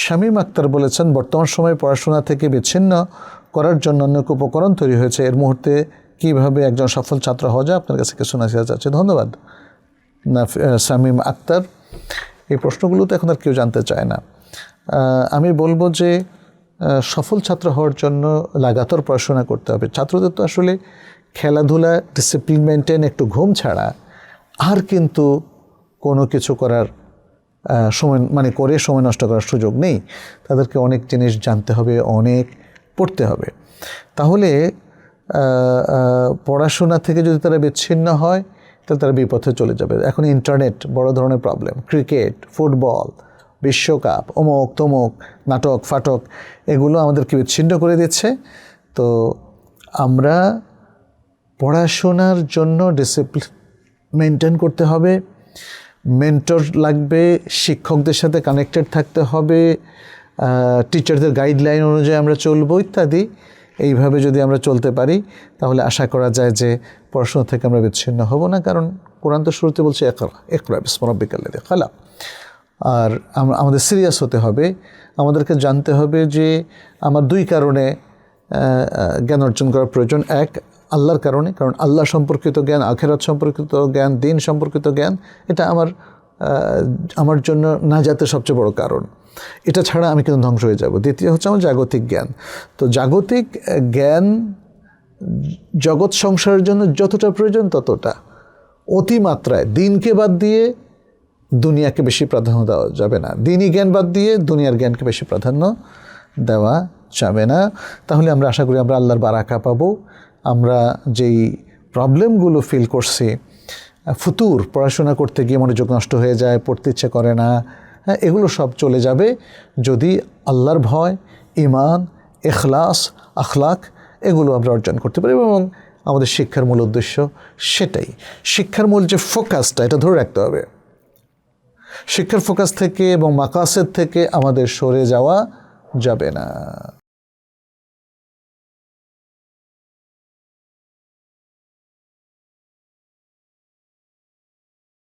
শামীম আক্তার বলেছেন, বর্তমান সময়ে পড়াশোনা থেকে বিচ্ছিন্ন করার জন্য অনেক উপকরণ তৈরি হয়েছে। এর মুহূর্তে কীভাবে একজন সফল ছাত্র হওয়া যায় আপনার কাছে কিছু নাসিহা যাচ্ছে ধন্যবাদ। শামীম আক্তার। এই প্রশ্নগুলো তো এখন আর কেউ জানতে চায় না। আমি বলব যে সফল ছাত্র হওয়ার জন্য লাগাতার পড়াশোনা করতে হবে। ছাত্রদের তো আসলে খেলাধুলা ডিসিপ্লিন মেনটেন একটু ঘুম ছাড়া আর কিন্তু কোনো কিছু করার সময় মানে করে সময় নষ্ট করার সুযোগ নেই। তাদেরকে অনেক জিনিস জানতে হবে, অনেক পড়তে হবে। তাহলে পড়াশোনা থেকে যদি তারা বিচ্ছিন্ন হয়, তাহলে তারা বিপথে চলে যাবে। এখন ইন্টারনেট বড় ধরনের প্রবলেম ক্রিকেট, ফুটবল, বিশ্বকাপ, অমুক, তমুক, নাটক, ফাটক, এগুলো আমাদেরকে বিচ্ছিন্ন করে দিচ্ছে। তো আমরা পড়াশোনার জন্য ডিসিপ্লিন মেনটেন করতে হবে। মেন্টর লাগবে, শিক্ষকদের সাথে কানেক্টেড থাকতে হবে টিচারদের গাইডলাইন অনুযায়ী আমরা চলবো ইত্যাদি। এইভাবে যদি আমরা চলতে পারি, তাহলে আশা করা যায় যে পড়াশোনা থেকে আমরা বিচ্ছিন্ন হব না, কারণ কোরআন তো শুরুতে বলছে একরা একরা বিসমরব্বিকাল্লাদি খালা আর আমাদের সিরিয়াস হতে হবে। আমাদেরকে জানতে হবে যে আমার দুই কারণে জ্ঞান অর্জন করার প্রয়োজন। এক, আল্লাহর কারণে, কারণ আল্লাহ সম্পর্কিত জ্ঞান, আখেরাত সম্পর্কিত জ্ঞান, দিন সম্পর্কিত জ্ঞান, এটা আমার আমার জন্য না যাতে সবচেয়ে বড় কারণ। এটা ছাড়া আমি কিন্তু ধ্বংস হয়ে যাব। দ্বিতীয় হচ্ছে আমার জাগতিক জ্ঞান। তো জাগতিক জ্ঞান জগৎ সংসারের জন্য যতটা প্রয়োজন ততটা। অতিমাত্রায় দিনকে বাদ দিয়ে দুনিয়াকে বেশি প্রাধান্য দেওয়া যাবে না। দিনই জ্ঞান বাদ দিয়ে দুনিয়ার জ্ঞানকে বেশি প্রাধান্য দেওয়া যাবে না, তাহলে আমরা আশা করি আমরা আল্লাহর বারাকা পাবো। আমরা যেই প্রবলেমগুলো ফিল করছি ফুতুর, পড়াশোনা করতে গিয়ে মনোযোগ নষ্ট হয়ে যায়, পড়তে ইচ্ছে করে না হ্যাঁ এগুলো সব চলে যাবে যদি আল্লাহর ভয় ইমান এখলাস আখলাক এগুলো আমরা অর্জন করতে পারি এবং আমাদের শিক্ষার মূল উদ্দেশ্য সেটাই। শিক্ষার মূল যে ফোকাসটা এটা ধরে রাখতে হবে। শিক্ষার ফোকাস থেকে এবং মাকাসের থেকে আমাদের সরে যাওয়া যাবে না।